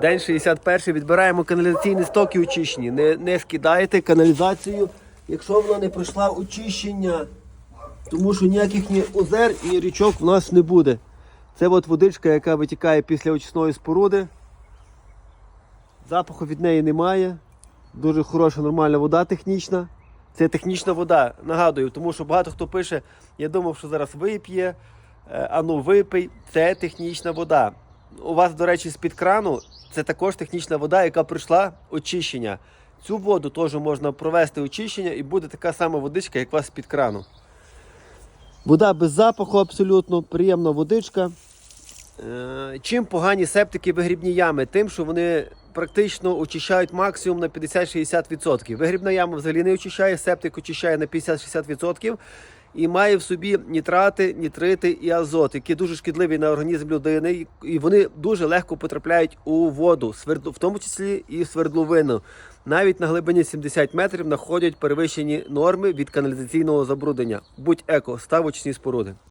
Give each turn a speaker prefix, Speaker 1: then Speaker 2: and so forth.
Speaker 1: День 61. Відбираємо каналізаційні стоки очищені. Не, не скидайте каналізацію, якщо вона не пройшла очищення. Тому що ніяких ні озер і річок в нас не буде. Це от водичка, яка витікає після очисної споруди. Запаху від неї немає. Дуже хороша, нормальна вода технічна. Це технічна вода, нагадую, тому що багато хто пише, я думав, що зараз вип'є, е, а ну випий. Це технічна вода. У вас, до речі, з-під крану це також технічна вода, яка пройшла очищення. Цю воду теж можна провести очищення і буде така сама водичка, як у вас з-під крану. Вода без запаху абсолютно, приємна водичка. Е, Чим погані септики вигрібні ями? Тим, що вони практично очищають максимум на 50-60%. Вигрібна яма взагалі не очищає, септик очищає на 50-60% і має в собі нітрати, нітрити і азот, які дуже шкідливі на організм людини, і вони дуже легко потрапляють у воду, в тому числі і в свердловину. Навіть на глибині 70 метрів знаходять перевищені норми від каналізаційного забруднення. Будь еко, ставочні споруди.